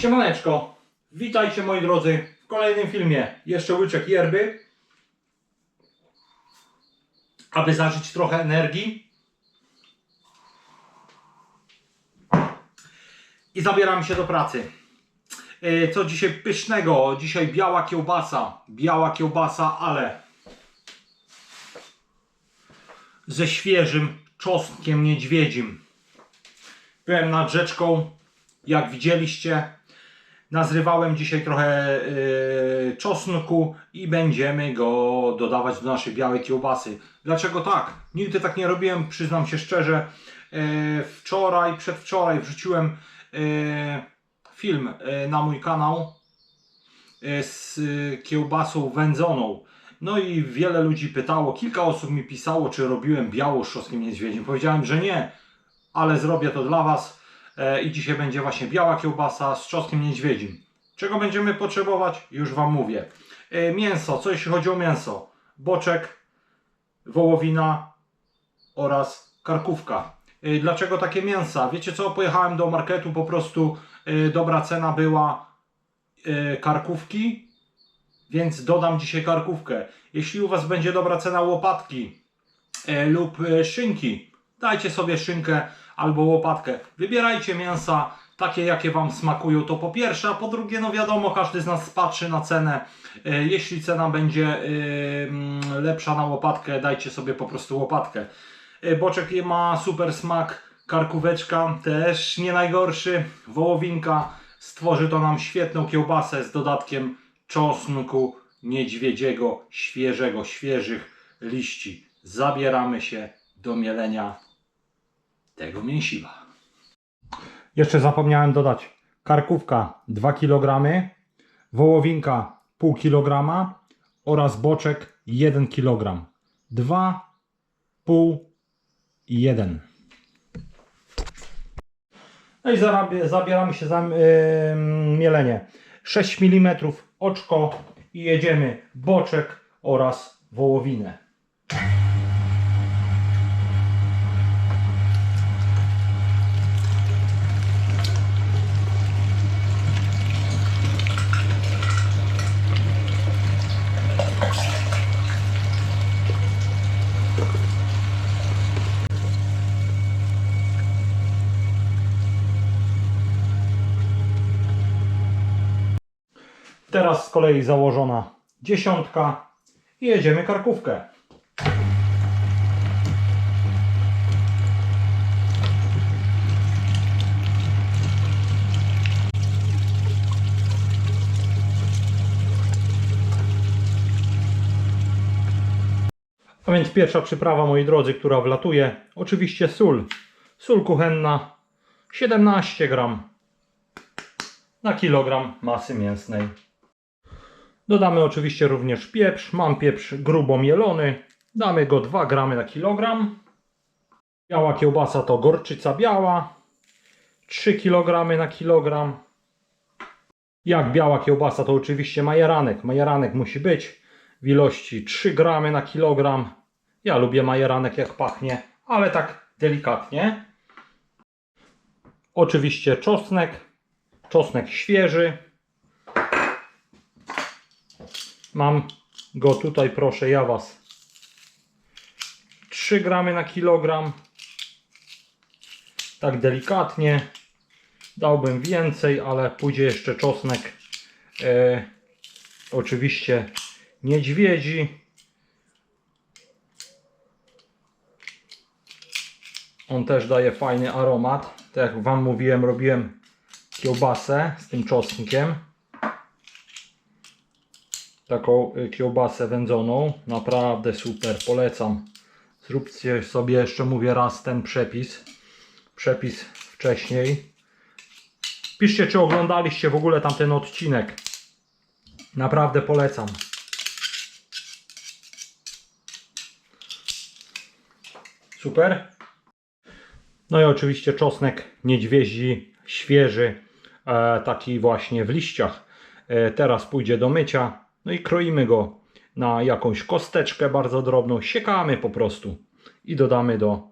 Siemaneczko, witajcie moi drodzy w kolejnym filmie. Jeszcze łyczek yerby, aby zażyć trochę energii. I zabieramy się do pracy. E, Co dzisiaj pysznego? Dzisiaj biała kiełbasa. Biała kiełbasa, ale ze świeżym czosnkiem niedźwiedzim. Byłem nad rzeczką, jak widzieliście. Nazrywałem dzisiaj trochę yy, czosnku i będziemy go dodawać do naszej białej kiełbasy. Dlaczego tak? Nigdy tak nie robiłem, przyznam się szczerze. Yy, wczoraj, przedwczoraj wrzuciłem yy, film yy, na mój kanał yy, z yy, kiełbasą wędzoną. No i wiele ludzi pytało, kilka osób mi pisało, czy robiłem białą z niedźwiedzim. Powiedziałem, że nie, ale zrobię to dla Was. E, I dzisiaj będzie właśnie biała kiełbasa z czosnkiem niedźwiedzim. Czego będziemy potrzebować? Już Wam mówię. E, Mięso, co jeśli chodzi o mięso? Boczek, wołowina oraz karkówka. E, Dlaczego takie mięsa? Wiecie co? Pojechałem do marketu, po prostu dobra cena była karkówki, więc dodam dzisiaj karkówkę. Jeśli u Was będzie dobra cena łopatki lub szynki, dajcie sobie szynkę albo łopatkę. Wybierajcie mięsa takie, jakie Wam smakują, to po pierwsze, a po drugie, no wiadomo, każdy z nas patrzy na cenę. E, Jeśli cena będzie e, mm, lepsza na łopatkę, dajcie sobie po prostu łopatkę. E, Boczek ma super smak, karkóweczka też nie najgorszy, wołowinka stworzy to nam świetną kiełbasę z dodatkiem czosnku niedźwiedziego, świeżego, świeżych liści. Zabieramy się do mielenia tego mięsiwa. Jeszcze zapomniałem dodać karkówka 2 kg, wołowinka pół kg oraz boczek 1 kg. 2, pół i 1. No i zarabie- zabieramy się za yy, mielenie. 6 mm oczko i jedziemy boczek oraz wołowinę. Teraz z kolei założona dziesiątka i jedziemy karkówkę. A więc pierwsza przyprawa, moi drodzy, która wlatuje, oczywiście sól. Sól kuchenna 17 gram na kilogram masy mięsnej. Dodamy oczywiście również pieprz. Mam pieprz grubo mielony. Damy go 2 gramy na kilogram. Biała kiełbasa to gorczyca biała. 3 kg na kilogram. Jak biała kiełbasa to oczywiście majeranek. Majeranek musi być w ilości 3 gramy na kilogram. Ja lubię majeranek jak pachnie, ale tak delikatnie. Oczywiście czosnek. Czosnek świeży. Mam go tutaj, proszę ja Was. 3 gramy na kilogram. Tak delikatnie. Dałbym więcej, ale pójdzie jeszcze czosnek. E, oczywiście niedźwiedzi. On też daje fajny aromat. Tak jak Wam mówiłem, robiłem kiełbasę z tym czosnkiem taką y, kiełbasę wędzoną. Naprawdę super, polecam. Zróbcie sobie jeszcze, mówię raz, ten przepis. Przepis wcześniej. Piszcie, czy oglądaliście w ogóle tamten odcinek. Naprawdę polecam. Super. No i oczywiście czosnek niedźwiedzi, świeży, e, taki właśnie w liściach. E, teraz pójdzie do mycia. No i kroimy go na jakąś kosteczkę bardzo drobną, siekamy po prostu i dodamy do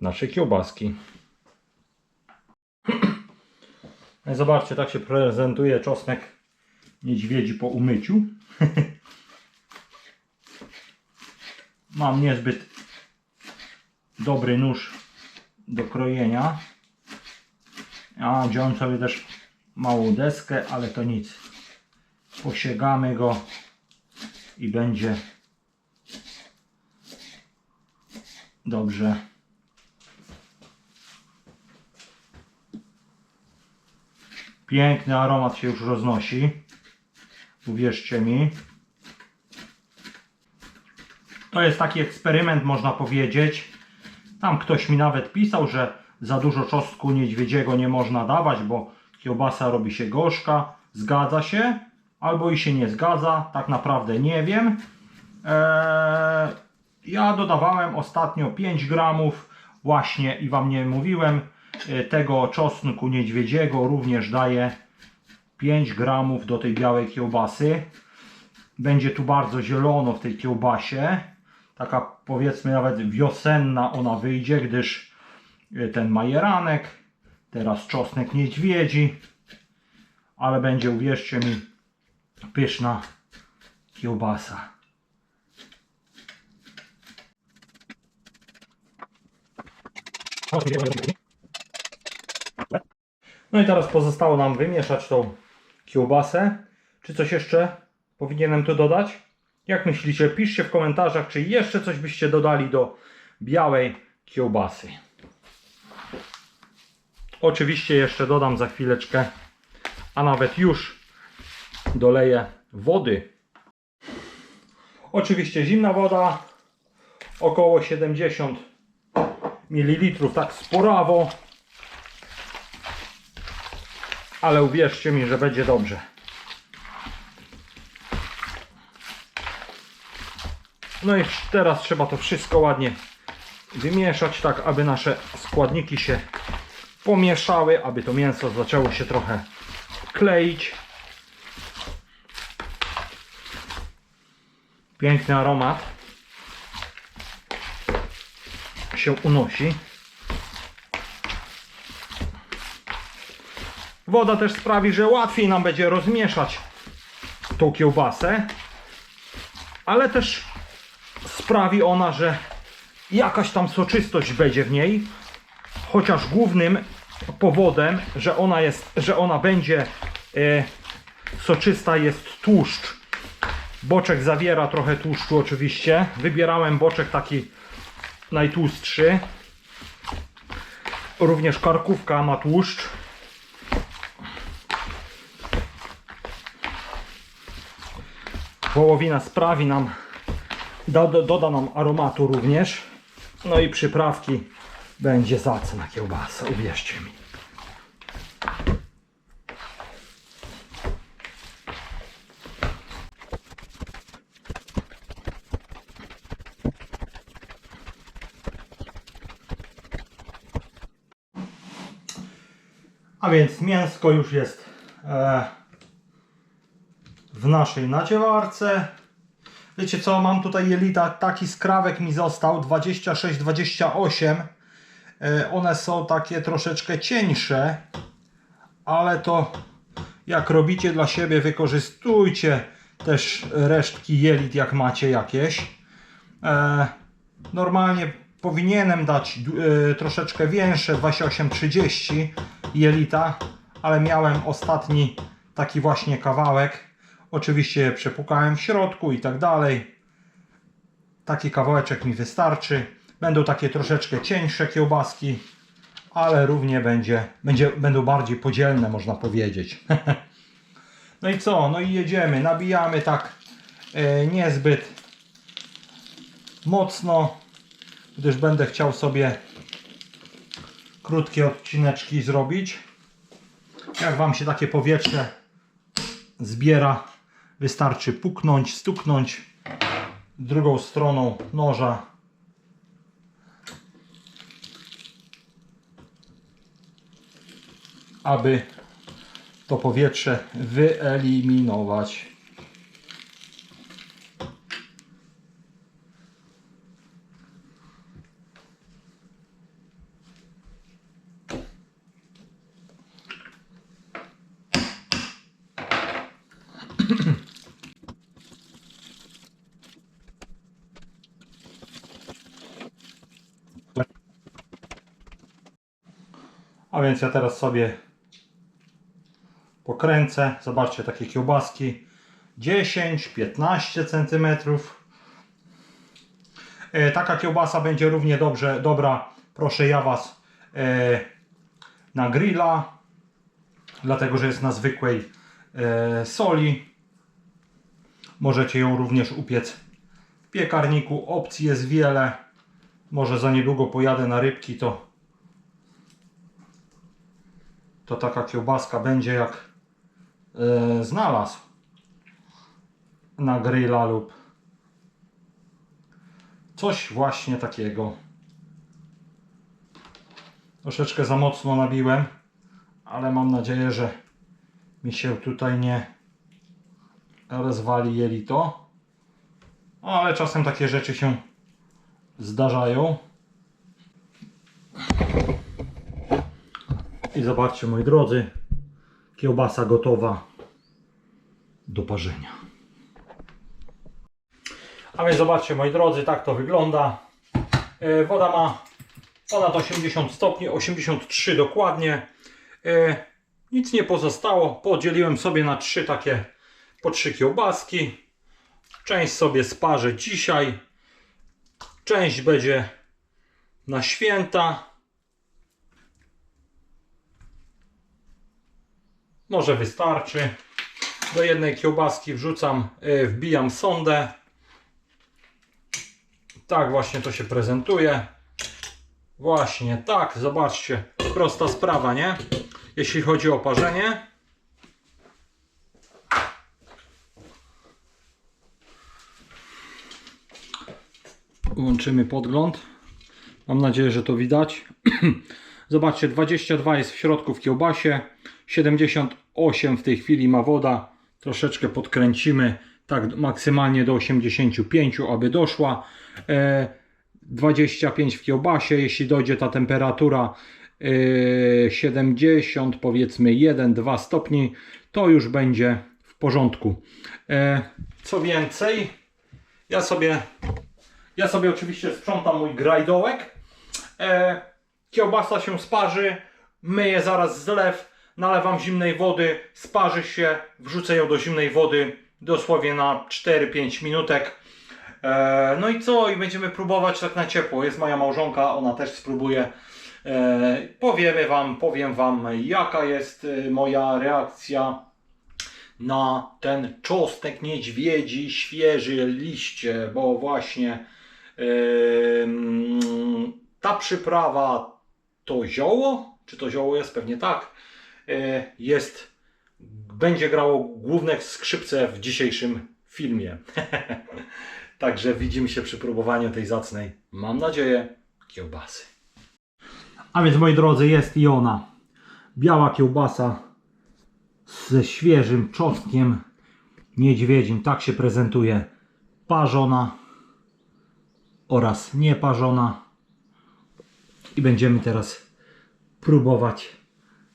naszej kiełbaski. No zobaczcie, tak się prezentuje czosnek niedźwiedzi po umyciu. Mam niezbyt dobry nóż do krojenia. A wziąłem sobie też małą deskę, ale to nic. Posiegamy go i będzie dobrze. Piękny aromat się już roznosi. Uwierzcie mi. To jest taki eksperyment, można powiedzieć. Tam ktoś mi nawet pisał, że za dużo czosnku niedźwiedziego nie można dawać, bo kiełbasa robi się gorzka. Zgadza się, albo i się nie zgadza, tak naprawdę nie wiem. Eee, ja dodawałem ostatnio 5 gramów, właśnie i Wam nie mówiłem, e, tego czosnku niedźwiedziego również daję 5 gramów do tej białej kiełbasy. Będzie tu bardzo zielono w tej kiełbasie. Taka powiedzmy nawet wiosenna ona wyjdzie, gdyż e, ten majeranek, teraz czosnek niedźwiedzi, ale będzie, uwierzcie mi, pyszna kiełbasa. No i teraz pozostało nam wymieszać tą kiełbasę. Czy coś jeszcze powinienem tu dodać? Jak myślicie? Piszcie w komentarzach, czy jeszcze coś byście dodali do białej kiełbasy. Oczywiście jeszcze dodam za chwileczkę, a nawet już doleję wody. Oczywiście zimna woda, około 70 ml, tak sporawo. Ale uwierzcie mi, że będzie dobrze. No i teraz trzeba to wszystko ładnie wymieszać, tak aby nasze składniki się pomieszały, aby to mięso zaczęło się trochę kleić. Piękny aromat się unosi. Woda też sprawi, że łatwiej nam będzie rozmieszać tą kiełbasę, ale też sprawi ona, że jakaś tam soczystość będzie w niej, chociaż głównym powodem, że ona jest, że ona będzie e, soczysta jest tłuszcz. Boczek zawiera trochę tłuszczu oczywiście. Wybierałem boczek taki najtłustszy. Również karkówka ma tłuszcz. Wołowina sprawi nam, doda, doda nam aromatu również. No i przyprawki będzie zacna kiełbasa, uwierzcie mi. A więc mięsko już jest e, w naszej naciewarce. Wiecie co, mam tutaj jelita, taki skrawek mi został, 26-28. E, one są takie troszeczkę cieńsze, ale to jak robicie dla siebie, wykorzystujcie też resztki jelit, jak macie jakieś. E, normalnie powinienem dać troszeczkę większe, 28-30 jelita, ale miałem ostatni taki właśnie kawałek. Oczywiście przepukałem w środku i tak dalej. Taki kawałeczek mi wystarczy. Będą takie troszeczkę cieńsze kiełbaski, ale równie będzie, będzie, będą bardziej podzielne, można powiedzieć. no i co? No i jedziemy. Nabijamy tak e, niezbyt mocno, gdyż będę chciał sobie krótkie odcineczki zrobić. Jak Wam się takie powietrze zbiera, wystarczy puknąć, stuknąć drugą stroną noża. Aby to powietrze wyeliminować. Więc ja teraz sobie pokręcę. Zobaczcie takie kiełbaski 10-15 cm. E, taka kiełbasa będzie równie dobrze, dobra, proszę ja Was, e, na grilla, dlatego że jest na zwykłej e, soli. Możecie ją również upiec w piekarniku. Opcji jest wiele. Może za niedługo pojadę na rybki, to to taka kiełbaska będzie jak e, znalazł na grilla lub coś właśnie takiego. Troszeczkę za mocno nabiłem, ale mam nadzieję, że mi się tutaj nie rozwali jelito. Ale czasem takie rzeczy się zdarzają. I zobaczcie moi drodzy, kiełbasa gotowa do parzenia. A więc zobaczcie moi drodzy, tak to wygląda. E, Woda ma ponad 80 stopni, 83 dokładnie. E, Nic nie pozostało. Podzieliłem sobie na trzy takie, po trzy kiełbaski. Część sobie sparzę dzisiaj. Część będzie na święta. Może wystarczy. Do jednej kiełbaski wrzucam, e, wbijam sondę. Tak właśnie to się prezentuje. Właśnie tak, zobaczcie, prosta sprawa, nie? Jeśli chodzi o parzenie. Łączymy podgląd. Mam nadzieję, że to widać. Zobaczcie, 22 jest w środku w kiełbasie, 78 w tej chwili ma woda. Troszeczkę podkręcimy, tak maksymalnie do 85, aby doszła. E, 25 w kiełbasie, jeśli dojdzie ta temperatura e, 70, powiedzmy 1-2 stopni, to już będzie w porządku. E, co więcej, ja sobie, ja sobie oczywiście sprzątam mój grajdołek. E, kiełbasa się sparzy, myję zaraz zlew, nalewam zimnej wody, sparzy się, wrzucę ją do zimnej wody dosłownie na 4-5 minutek. E, no i co? I będziemy próbować tak na ciepło. Jest moja małżonka, ona też spróbuje. E, powiemy wam, powiem wam, jaka jest e, moja reakcja na ten czosnek niedźwiedzi, świeży liście, bo właśnie ta przyprawa to zioło, czy to zioło jest pewnie tak, jest, będzie grało główne skrzypce w dzisiejszym filmie. Także widzimy się przy próbowaniu tej zacnej, mam nadzieję, kiełbasy. A więc moi drodzy, jest i ona. Biała kiełbasa ze świeżym czosnkiem niedźwiedzim. Tak się prezentuje parzona oraz nieparzona. I będziemy teraz próbować.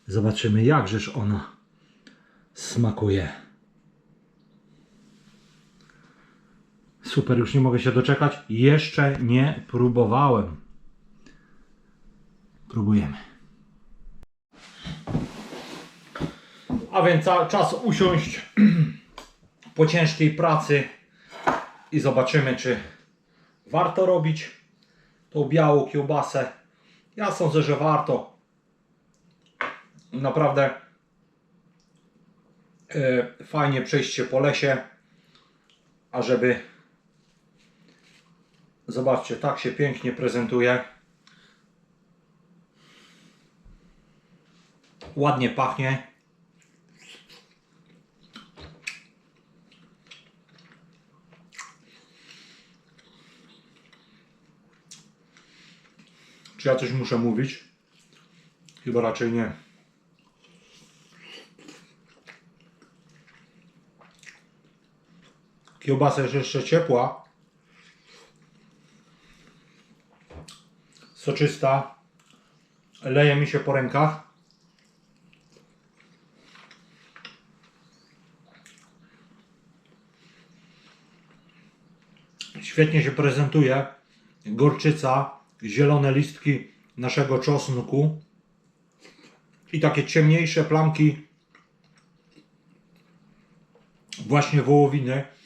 Zobaczymy jakżeż ona smakuje. Super, już nie mogę się doczekać. Jeszcze nie próbowałem. Próbujemy. A więc czas usiąść po ciężkiej pracy i zobaczymy, czy warto robić tą białą kiełbasę. Ja sądzę, że warto. Naprawdę e, fajnie przejść się po lesie, ażeby zobaczcie, tak się pięknie prezentuje. Ładnie pachnie. Czy ja coś muszę mówić? Chyba raczej nie. Kiełbasa jest jeszcze ciepła. Soczysta. Leje mi się po rękach. Świetnie się prezentuje gorczyca, zielone listki naszego czosnku. i takie ciemniejsze plamki właśnie wołowiny.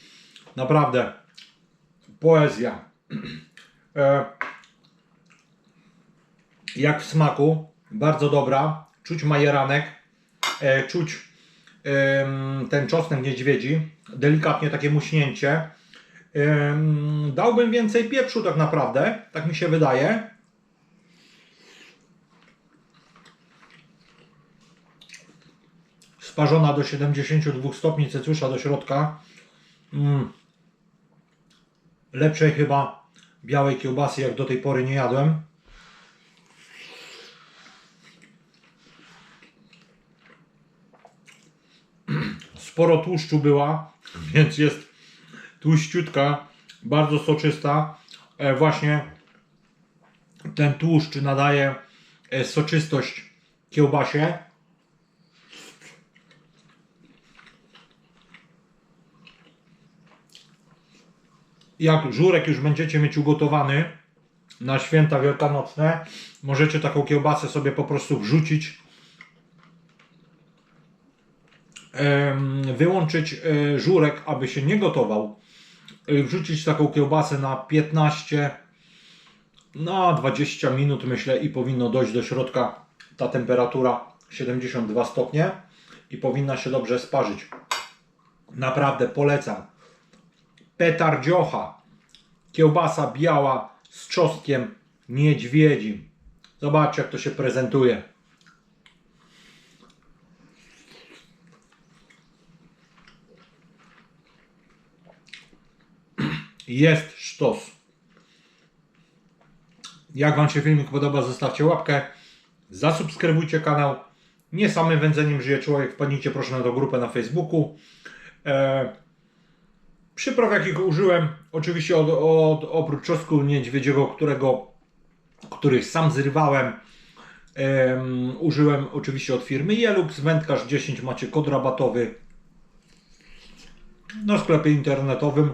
Naprawdę poezja. E, jak w smaku, bardzo dobra. Czuć majeranek, e, czuć em, ten czosnek niedźwiedzi, delikatnie takie muśnięcie. Em, dałbym więcej pieprzu tak naprawdę, tak mi się wydaje. Sparzona do 72 stopni Celsjusza do środka. Mm. Lepszej chyba białej kiełbasy jak do tej pory nie jadłem. Sporo tłuszczu była, więc jest tłuściutka, bardzo soczysta. E, właśnie ten tłuszcz nadaje e, soczystość kiełbasie. Jak żurek już będziecie mieć ugotowany na święta wielkanocne, możecie taką kiełbasę sobie po prostu wrzucić wyłączyć e, żurek, aby się nie gotował, e, wrzucić taką kiełbasę na 15 na 20 minut myślę i powinno dojść do środka ta temperatura 72 stopnie i powinna się dobrze sparzyć. Naprawdę polecam. Petardziocha. Kiełbasa biała z czosnkiem niedźwiedzim. Zobaczcie jak to się prezentuje. Jest sztos. Jak Wam się filmik podoba, zostawcie łapkę, zasubskrybujcie kanał. Nie samym wędzeniem żyje człowiek, wpadnijcie proszę na tą grupę na Facebooku. E, przypraw jakich użyłem, oczywiście od, od, oprócz czosnku niedźwiedziego, którego, których sam zrywałem, em, użyłem oczywiście od firmy Jelux, wędkarz 10 macie kod rabatowy na sklepie internetowym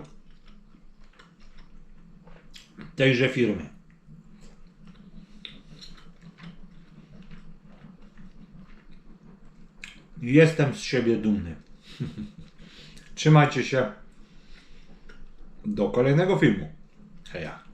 tejże firmy. Jestem z siebie dumny. Trzymajcie się. Do kolejnego filmu. Heja.